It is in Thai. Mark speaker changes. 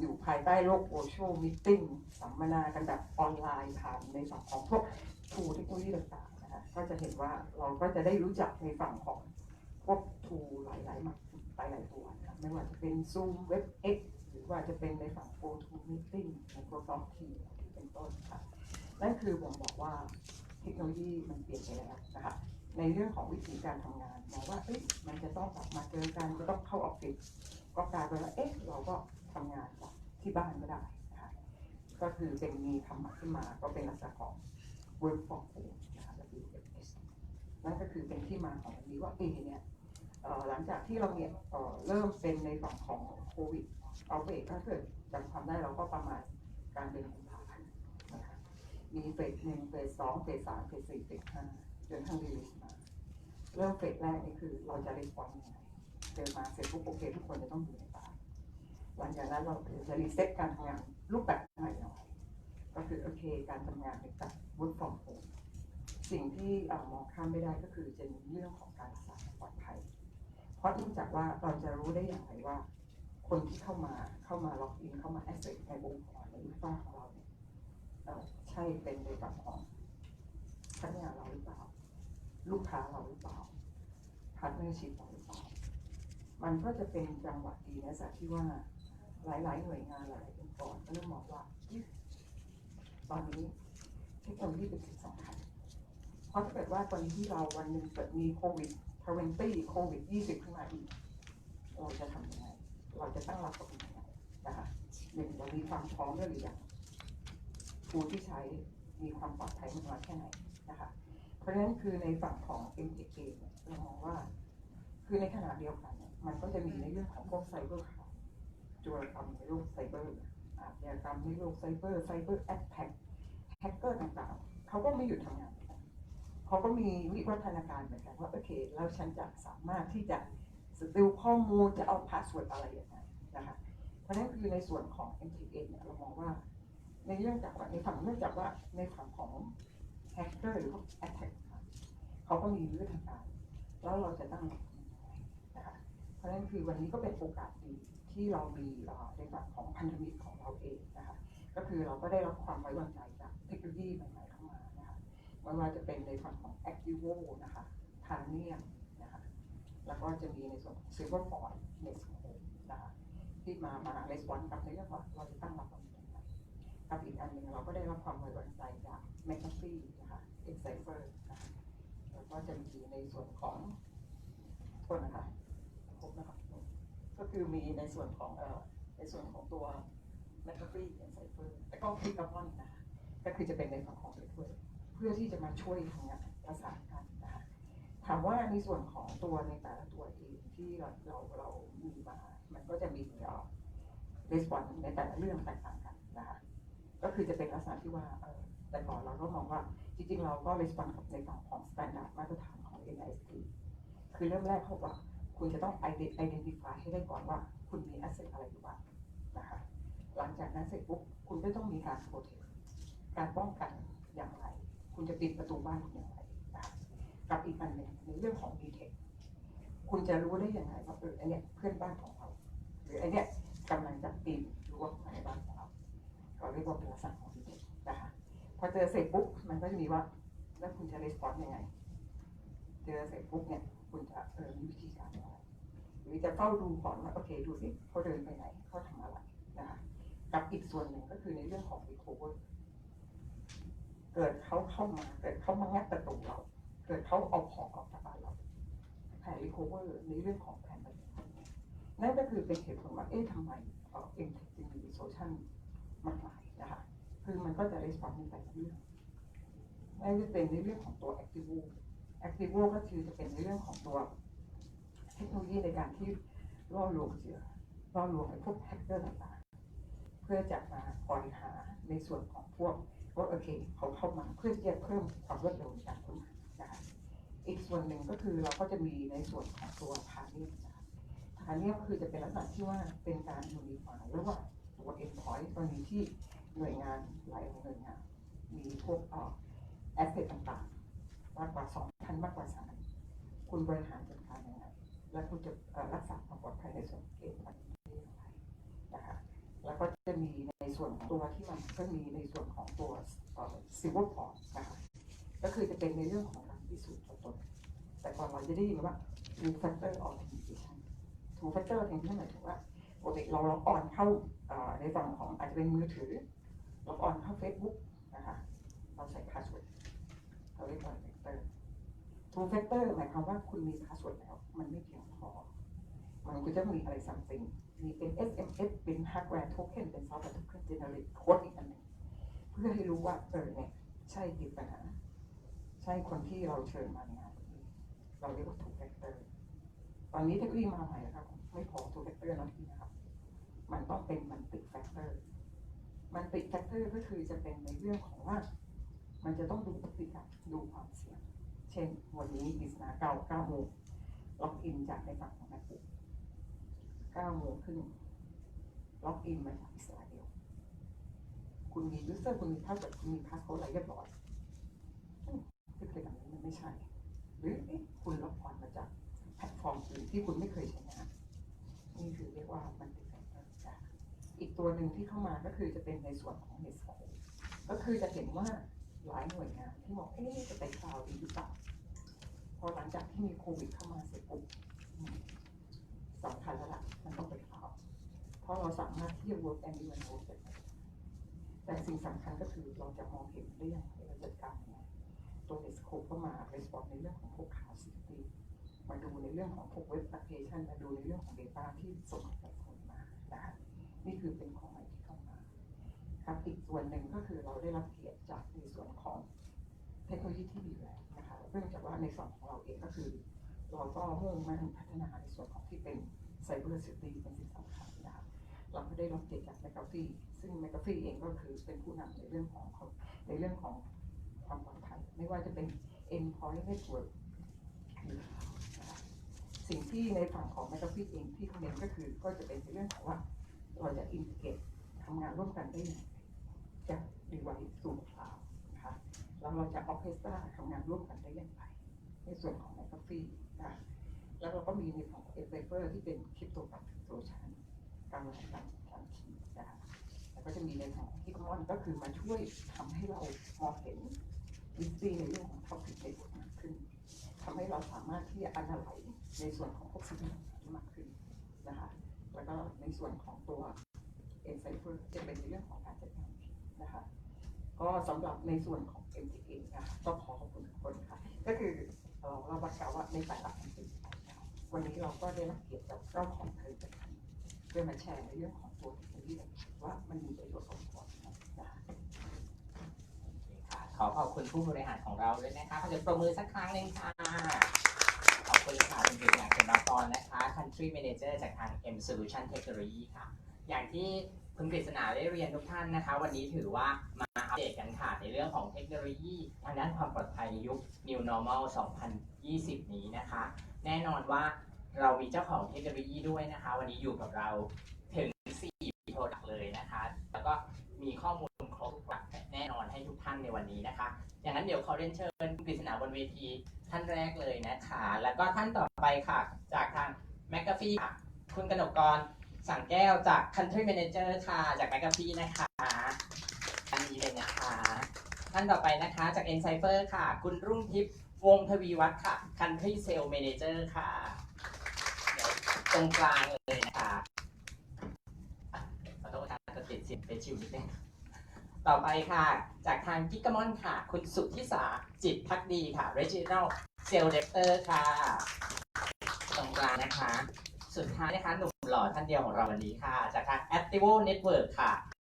Speaker 1: อยู่ภายใต้โลก virtual meeting สัมมนากันแบบออนไลน์ผ่านในฝั่งของพวกทูเทคโนโลยีต่างๆนะคะก็จะเห็นว่าเราก็จะได้รู้จักในฝั่งของพวกทูหลายๆหมาหลายๆตัวนะไม่ว่าจะเป็น Zoom WebEx หรือว่าจะเป็นในฝั่ง GoToMeeting Microsoft Teams เป็นต้นค่ะนั่นคือผมบอกว่าเทคโนโลยีมันเปลี่ยนไปแล้วนะคะในเรื่องของวิธีการทำงานมองว่าเอ๊ะมันจะต้องกลับมาเจอกันจะต้องเข้าออฟฟิศก็กลายเป็นว่าเอ๊ะเราก็ ทำงานที่บ้านก็ได้นะคะก็คือเป็นมีคำม่ขึ้นมาก็เป็นลักษณะของ work from home นะคะ WFS นั่นก็คือเป็นที่มาของวันนี้ว่าเอเนี่ยเอ่อหลังจากที่เราเนี่ยเริ่มเป็นในฝั่งของโควิดเอาเบรกถ้าเกิดจำความได้เราก็ประมาณการเป็นกุมภาพันธ์นะคะมีเฟสหนึ่งเฟสสองเฟสสามเฟสสี่เฟสห้าจนทั้งรีลิสมา เริ่มเฟสแรกนี่คือเราจะรีสปอนยังไงเจอมาเสร็จปุ๊บโอเคทุกคนจะต้องอยู่ในบ้าน หลังจากนั้นเราจะรีเซ็ตการทำงานรูปแบบใหม่หน่อยก็คือโอเค การทำงานเป็นแบบ work from home สิ่งที่มองข้ามไม่ได้ก็คือจะมีเรื่องของการรักษาความปลอดภัย เพราะเนื่องจากว่าเราจะรู้ได้อย่างไรว่า คนที่เข้ามาเข้ามาล็อกอินเข้ามาแอสเซทในองค์กรในอินฟาของเราเนี่ยใช่เป็นในแบบของพนักงานเราหรือเปล่า ลูกค้าเราหรือเปล่าพาร์ทเนอร์ชิพเราหรือเปล่า มันก็จะเป็นจังหวะดีนะสักที่ว่า หลายๆหน่วยงานหลายๆองค์กรก็เริ่มมองว่าตอนนี้เทคโนโลยีเป็นสิ่งสำคัญเพราะถ้าเกิดว่าตอนนี้ที่เราวันหนึ่งเกิดมีโควิด20โควิด20ขึ้นมาอีก เราจะทำยังไง เราจะตั้งรับกับมันยังไงนะคะหนึ่งเรามีความพร้อมหรือยังทูที่ใช้มีความปลอดภัยมากน้อยแค่ไหนนะคะ เพราะฉะนั้นคือในฝั่งของ m t a เนี่ยเรามองว่า คือในขณะเดียวกัน มันก็จะมีในเรื่องของพวกไซเบอร์ จุลกรรมในโลกไซเบอร์อาชญากรรมในโลกไซเบอร์ไซเบอร์แอตแทกแฮกเกอร์ต่างๆเขาก็ไม่หยุดทำงานเขาก็มีวิวัฒนาการเหมือนกันว่าโอเคแล้วฉันจะสามารถที่จะสติลข้อมูลจะเอาพาสเวิร์ดอะไรอย่างไรนะคะเพราะนั้นคือในส่วนของ MTA เนี่ยเรามองว่าในเรื่องจากว่าในฝั่งเนื่องจากว่าในฝั่งของแฮกเกอร์หรือพวกแอตแทกเขาก็มีวิวัฒนาการแล้วเราจะตั้งนะคะเพราะฉะนั้นคือวันนี้ก็เป็นโอกาสดี ที่เรามีในฝั่งของพันธมิตรของเราเองนะคะก็คือเราก็ได้รับความไว้วางใจจากเทคโนโลยีใหม่ๆเข้ามานะคะไม่ว่าจะเป็นในฝั่งของ Activo นะคะทานเนียมนะคะแล้วก็จะมีในส่วนของ Silverford Nextco นะคะที่มามาレスปอนกับในเรื่องว่าเราจะตั้งรับกับมันยังไงกับอีกอันหนึ่งเราก็ได้รับความไว้วางใจจาก McAfee นะคะ Excipher นะคะแล้วก็จะมีในส่วนของโทษนะคะคะ ก็คือมีในส่วนของเอ่อในส่วนของตัวแมคคาฟรีเอนไซเฟอร์แล้วก็พิกามอนนะคะก็คือจะเป็นในฝั่งของเพื่อเพื่อที่จะมาช่วยทำงานประสานกันนะคะถามว่าในส่วนของตัวในแต่ละตัวเองที่เราเราเรามีมา มันก็จะมีเอ่อรีสปอนในแต่ละเรื่องแตกต่างกันนะคะก็คือจะเป็นลักษณะที่ว่าเออแต่ก่อนเราก็มองว่าจริงๆ เราก็รีสปอนกับในฝั่งของสแตนดาร์ดมาตรฐานของ NIST คือเริ่มแรกเขาบอกว่า คุณจะต้อง identify ให้ได้ก่อนว่าคุณมี asset อะไรอยู่บ้างนะคะหลังจากนั้นเสร็จปุ๊บคุณก็ต้องมีการ protect การป้องกันอย่างไร คุณจะปิดประตูบ้านคุณอย่างไรนะคะกับอีกอันหนึ่งในเรื่องของ detect คุณจะรู้ได้อยังไงว่าเอออันเนี้ยเพื่อนบ้านของเรา หรืออันเนี้ยกำลังจะปีนรั้วเข้ามาในบ้านของเราเราเรียกว่าเป็นลักษณะของ detect นะคะพอเจอเสร็จปุ๊บมันก็จะมีว่า แล้วคุณจะ respond ยังไง เจอเสร็จปุ๊บเนี่ย คุณจะเออมีวิธีการอะไรหรือจะเฝ้าดูก่อนว่าโอเคดูสิเขาเดินไปไหนเขาทำอะไรนะคะกับอีกส่วนหนึ่งก็คือในเรื่องของ recover เกิดเขาเข้ามาเกิดเขามางัดประตูเรา เกิดเขาเอาของออกจากบ้านเราแผน recover ในเรื่องของแผนนั่นก็คือเป็นเหตุผลว่าเอ๊ะทำไมเอ่อเอ็มจึงมีโซลชั่นมากมายนะคะคือมันก็จะ respond ในแต่ละเรื่องไม่ว่าจะเป็นในเรื่องของตัว activo activo ก็คือจะเป็นในเรื่องของตัวเทคโนโลยีในการที่ล่อลวงเหยื่อล่อลวงไอ้พวกแฮกเกอร์ต่างๆ เพื่อจะมาคอยหาในส่วนของพวกว่าโอเคเขาเข้ามาเพื่อที่จะเพิ่มความรวดเร็วในการค้นหานะคะอีกส่วนหนึ่งก็คือเราก็จะมีในส่วนของตัวพาณิชย์นะคะพาณิชย์ก็คือจะเป็นลักษณะที่ว่าเป็นการยูนิฟายระหว่างตัว endpoint กรณีที่หน่วยงานหลายหน่วยงาน มีพวกออแอสเซทต่างๆมากกว่าสอง มากกว่าสามคุณบริหารจัดการยังไงและคุณจะรักษาความปลอดภัยในส่วนเกี่ย่างไรนะคะแล้วก็จะมีในส่วนของตัวที่มันก็มีในส่วนของตัวซิลเวอร์พอร์นะคะก็คือจะเป็นในเรื่องของการพิสูจน์ตัวตน แต่ก่อนเราจะได้ยินว่า two factor authentication two factor authentication หมายถึงว่าปกติเราล็อกออนเข้าในฝั่งของอาจจะเป็นมือถือล็อกออนเข้า Facebook นะคะเราใส่ password เราเรียกว่า factor two factor หมายความว่าคุณมี password แล้ว มันไม่เพียงพอ มันก็จะมีอะไร something มีเป็น SMS เป็น hardware token เป็น software token generate code อีกอันหนึ่งเพื่อให้รู้ว่าเออเนี่ยใช่ติดปัญหาใช่คนที่เราเชิญมาในงานเราเรียกว่า two factor ตอนนี้เทคโนโลยีมาใหม่ครับ ไม่พอ two factor แล้วทีนะครับ มันต้องเป็น multi factor multi factor ก็คือจะเป็นในเรื่องของว่า มันจะต้องดูพฤติกรรมดูความเสี่ยง เช่นวันนี้ดิสนาเก้าเก้าโมงล็อกอินจากในฝั่งของ MacBook เก้าโมงครึ่งล็อกอินมาจากอิสราเอลคุณมียูเซอร์คุณมีพาสเวิร์ดคุณมีพาสโค้ดอะไรเรียบร้อยอืมพฤติกรรมนี้มันไม่ใช่ หรือคุณล็อกออนมาจากแพลตฟอร์มอื่นที่คุณไม่เคยใช้งานนี่คือเรียกว่ามันเป็นการจ้ะอีกตัวหนึ่งที่เข้ามาก็คือจะเป็นในส่วนของ n e s c o ก็คือจะเห็นว่า หลายหน่วยงานที่บอกเอ๊ะจะไปคลาวดีหรือเปล่าพอหลังจากที่มีโควิดเข้ามาเสร็จปุ๊บอืมสำคัญแล้วล่ะมันต้องไปคลาวเพราะเราสามารถที่จะ work anywhere work ได้แต่สิ่งสำคัญก็คือเราจะมองเห็นได้ยังไงเราจัดการยังไงตัว n e s c o ก็มา respond ในเรื่องของพวก cloud security มาดูในเรื่องของพวกเว็บแอปพลิเคชันมาดูในเรื่องของ Data ที่ส่งจากคนมานะคะนี่คือเป็นของใหม่ ครับอีกส่วนหนึ่งก็คือเราได้รับเกียรติจากในส่วนของเทคโนโลยีที่ดีแล้วนะคะเนื่องจากว่าในส่วนของเราเองก็คือ เราก็มุ่งมั่นพัฒนาในส่วนของที่เป็น Cyber Security เป็นสิ่งสำคัญนะคะเราก็ได้รับเกียรติจาก m c a f e e ซึ่ง m c a f e e เองก็คือเป็นผู้นำในเรื่องของในเรื่องของความปลอดภัยไม่ว่าจะเป็น Endpoint Network สิ่งที่ในฝั่งของ m c a f e e เองที่เขาเน้นก็คือก็จะเป็นในเรื่องของว่าเราจะ integrate ทำงานร่วมกันได้ย่างไร จากดีไวซ์สู่คลาวนะคะแล้วเราจะออเคสตราทำงานร่วมกันได้อย่างไร ในส่วนของ m c a f e e นะแล้วเราก็มีในของ e x a p e r ที่เป็นคริปโตกับโซชันการบริหารการทีนะคะแล้วก็จะมีในของที่คอมอนก็คือมาช่วยทำให้เรามองเห็นวิซีในเรื่องของท็อปิกในบทมากขึ้นทำให้เราสามารถที่จะอันไหลในส่วนของพวกสิ่งต่างๆมากขึ้นนะคะแล้วก็ในส่วนของตัว e n c y p h e r จะเป็นในเรื่องของการจัดการผิดนะคะ ก็สำหรับในส่วนของ MTA นะคะก็ขอขอบคุณทุกคนค่ะ ก็คือเราประกาศว่าในแต่ละปีวันนี้เราก็ได้รับเกียรติจากเจ้าของผลิตภัณฑ์เพื่อมาแชร์ในเรื่องของตัวเทคโนโลยีว่ามันมีประโยชน์กับคนนะคะ
Speaker 2: ขอขอบคุณผู้บริหารของเราด้วยนะคะขอจะปรบมือสักครั้งหนึ่งค่ะ ขอบคุณค่ะคุณเป็นอย่างเป็นมากรนะคะ Country Manager จากทาง M Solution Technology ค่ะ อย่างที่คุณกฤษณาได้เรียนทุกท่านนะคะ วันนี้ถือว่ามา อัปเดตกันค่ะในเรื่องของเทคโนโลยีทางด้านความปลอดภัยยุค New Normal 2020 นี้นะคะ แน่นอนว่าเรามีเจ้าของเทคโนโลยีด้วยนะคะ วันนี้อยู่กับเราถึง4 Product เลยนะคะ แล้วก็มีข้อมูลครบทุกแน่นอนให้ทุกท่านในวันนี้นะคะ อย่างนั้นเดี๋ยวขอเรียนเชิญคุณกฤษณาบนเวทีท่านแรกเลยนะคะ แล้วก็ท่านต่อไปค่ะ จากทาง m c a f e e ค่ะคุณกนกกรสั่งแก้วจาก Country Manager ค่ะ จาก m c a f e e นะคะ นี้เลยนะคะ ท่านต่อไปนะคะจาก e n c y p h e r ค่ะ คุณรุ่งทิพย์วงทวีวัฒน์ค่ะ Country Sales Manager ค่ะเดี๋ยวตรงกลางเลยนะคะอะขอโทษค่ะจะติดเสียงเป็นชิวนิดนึงต่อไปค่ะ จากทางกิกามอนค่ะ คุณสุทธิสาจิตพักดีค่ะ Regional Sales Director ค่ะ ตรงกลางนะคะ สุดท้ายนะคะหนุ่มหล่อท่านเดียวของเราวันนี้ค่ะ จากทาง Activo Network ค่ะ